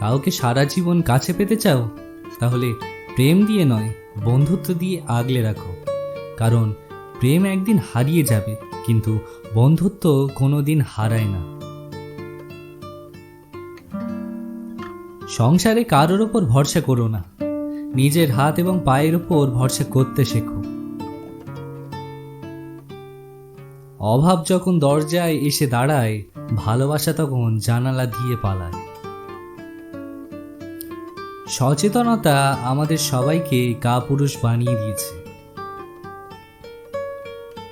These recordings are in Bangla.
কাউকে সারা জীবন কাছে পেতে চাও? তাহলে প্রেম দিয়ে নয়, বন্ধুত্ব দিয়ে আগলে রাখো। কারণ প্রেম একদিন হারিয়ে যাবে, কিন্তু বন্ধুত্ব কোনোদিন হারায় না। সংসারে কারোর ওপর ভরসা করো না। নিজের হাত এবং পায়ের ওপর ভরসা করতে শেখো। অভাব যখন দরজায় এসে দাঁড়ায়, ভালোবাসা তখন জানালা দিয়ে পালায়। সচেতনতা আমাদের সবাইকে কাপুরুষ বানিয়ে দিয়েছে।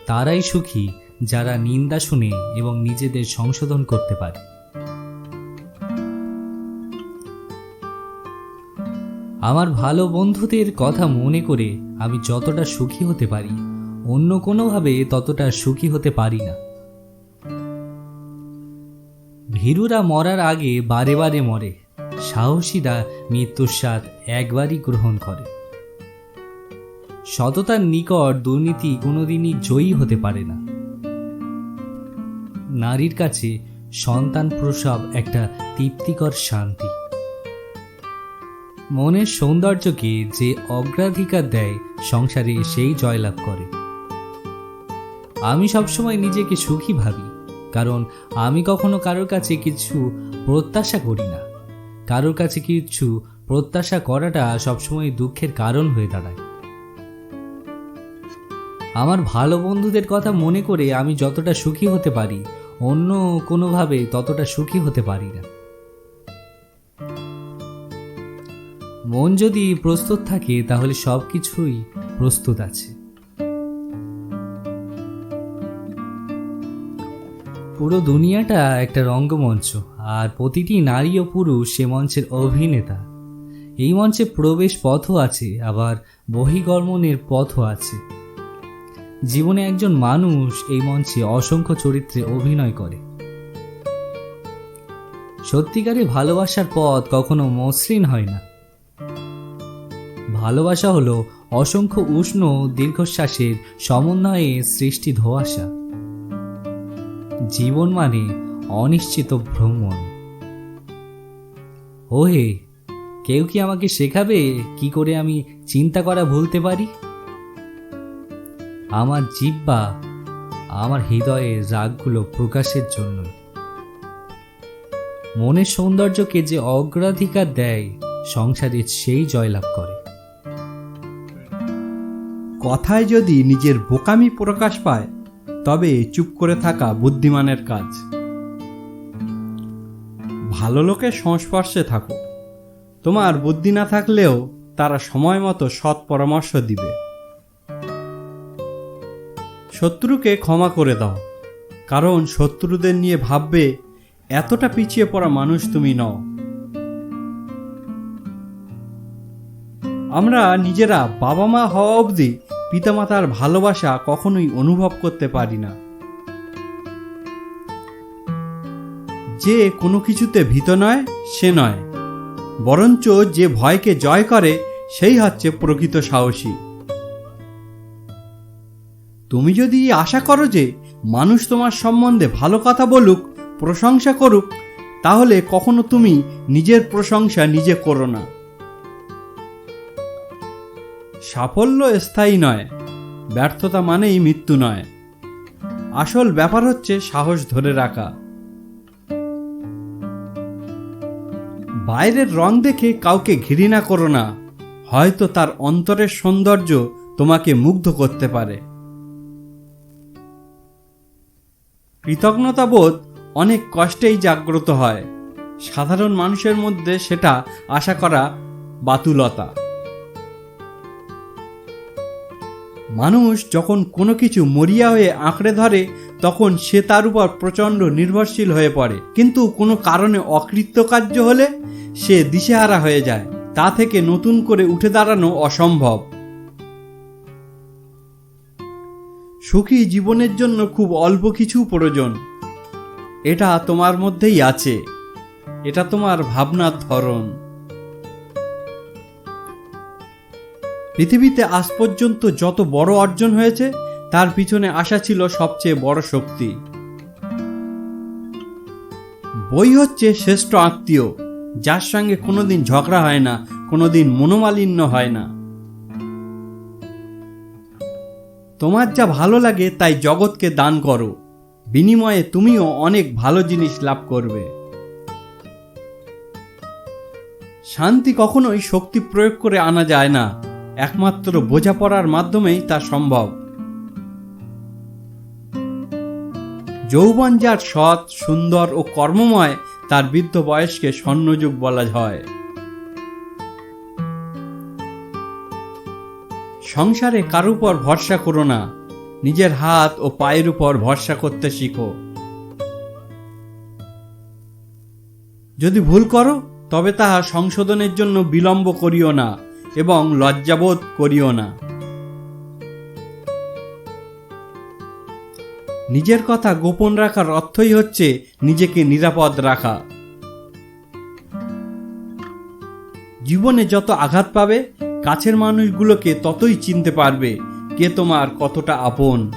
তারাই সুখী যারা নিন্দা শুনে এবং নিজেদের সংশোধন করতে পারে। আমার ভালো বন্ধুদের কথা মনে করে আমি যতটা সুখী হতে পারি, অন্য কোনোভাবে ততটা সুখী হতে পারি না। ভীরুরা মরার আগে বারে বারে মরে। সাহসীরা মৃত্যুর স্বাদ একবারই গ্রহণ করে। সততার নিকট দুর্নীতি কোনোদিনই জয়ী হতে পারে না। নারীর কাছে সন্তান প্রসব একটা তৃপ্তিকর শান্তি। মনের সৌন্দর্যকে যে অগ্রাধিকার দেয়, সংসারে সেই জয়লাভ করে। আমি সবসময় নিজেকে সুখী ভাবি, কারণ আমি কখনো কারোর কাছে কিছু প্রত্যাশা করি না। কারোর কাছে কিছু প্রত্যাশা করাটা সবসময় দুঃখের কারণ হয়ে দাঁড়ায়। আমার ভালো বন্ধুদের কথা মনে করে আমি যতটা সুখী হতে পারি, অন্য কোনোভাবে ততটা সুখী হতে পারি না। মন যদি প্রস্তুত থাকে, তাহলে সব কিছুই প্রস্তুত আছে। পুরো দুনিয়াটা একটা রঙ্গমঞ্চ, আর প্রতিটি নারী ও পুরুষ সে মঞ্চের অভিনেতা। এই মঞ্চে প্রবেশ পথও আছে, আবার বহিগমনের পথও আছে। জীবনে একজন মানুষ এই মঞ্চে অসংখ্য চরিত্রে অভিনয় করে। সত্যিকারে ভালোবাসার পথ কখনো মসৃণ হয় না। ভালোবাসা হলো অসংখ্য উষ্ণ, দীর্ঘশ্বাসের সমন্বয়ে সৃষ্টি ধোয়াশা। জীবন মানে অনিশ্চিত ভ্রমণ। ওহে, কেউ কি আমাকে শেখাবে কি করে আমি চিন্তা করা ভুলতে পারি? আমার জিব্বা আমার হৃদয়ের রাগগুলো প্রকাশের জন্য। মনের সৌন্দর্যকে যে অগ্রাধিকার দেয় সংসারে সেই জয়লাভ করে। কথায় যদি নিজের বোকামি প্রকাশ পায় তবে চুপ করে থাকা বুদ্ধিমানের কাজ। ভালো লোকের সংস্পর্শে থাকো। তোমার বুদ্ধি না থাকলেও তারা সময় মতো সৎ পরামর্শ দিবে। শত্রুকে ক্ষমা করে দাও, কারণ শত্রুদের নিয়ে ভাববে, এতটা পিছিয়ে পড়া মানুষ তুমি নও। আমরা নিজেরা বাবা মা হওয়া অবধি পিতামাতার ভালোবাসা কখনোই অনুভব করতে পারি না। যে কোনো কিছুতে ভীত নয়, সে নয়। বরঞ্চ যে ভয়কে জয় করে, সেই হচ্ছে প্রকৃত সাহসী। তুমি যদি আশা করো যে মানুষ তোমার সম্বন্ধে ভালো কথা বলুক, প্রশংসা করুক, তাহলে কখনো তুমি নিজের প্রশংসা নিজে করো না। সাফল্য স্থায়ী নয়, ব্যর্থতা মানেই মৃত্যু নয়। আসল ব্যাপার হচ্ছে সাহস ধরে রাখা। বাইরের রং দেখে কাউকে ঘৃণা করো না, হয়তো তার অন্তরের সৌন্দর্য তোমাকে মুগ্ধ করতে পারে। কৃতজ্ঞতাবোধ অনেক কষ্টেই জাগ্রত হয়, সাধারণ মানুষের মধ্যে সেটা আশা করা বাতুলতা। মানুষ যখন কোনো কিছু মরিয়া হয়ে আঁকড়ে ধরে, তখন সে তার উপর প্রচণ্ড নির্ভরশীল হয়ে পড়ে। কিন্তু কোনো কারণে অকৃতকার্য হলে সে দিশেহারা হয়ে যায়। তা থেকে নতুন করে উঠে দাঁড়ানো অসম্ভব। সুখী জীবনের জন্য খুব অল্প কিছু প্রয়োজন। এটা তোমার মধ্যেই আছে। এটা তোমার ভাবনার ধরন। পৃথিবীতে আজ পর্যন্ত যত বড় অর্জন হয়েছে, তার পিছনে আশা ছিল সবচেয়ে বড় শক্তি। বই হচ্ছে শ্রেষ্ঠ আত্মীয়, যার সঙ্গে কোনোদিন ঝগড়া হয় না, কোনোদিন মনোমালিন্য হয় না। তোমার যা ভালো লাগে, তাই জগৎকে দান করো। বিনিময়ে তুমিও অনেক ভালো জিনিস লাভ করবে। শান্তি কখনোই শক্তি প্রয়োগ করে আনা যায় না। একমাত্র বোঝাপড়ার মাধ্যমেই তা সম্ভব। যৌবন যার সৎ, সুন্দর ও কর্মময়, তার বৃদ্ধ বয়সকে স্বর্ণযুগ বলা হয়। সংসারে কারও উপর ভরসা করো না। নিজের হাত ও পায়ের উপর ভরসা করতে শিখো। যদি ভুল করো, তবে তাহা সংশোধনের জন্য বিলম্ব করিও না। এবং লজ্জাবোধ করিও না। নিজের কথা গোপন রাখার অর্থই হচ্ছে নিজেকে নিরাপদ রাখা। জীবনে যত আঘাত পাবে, কাছের মানুষগুলোকে ততই চিনতে পারবে কে তোমার কতটা আপন।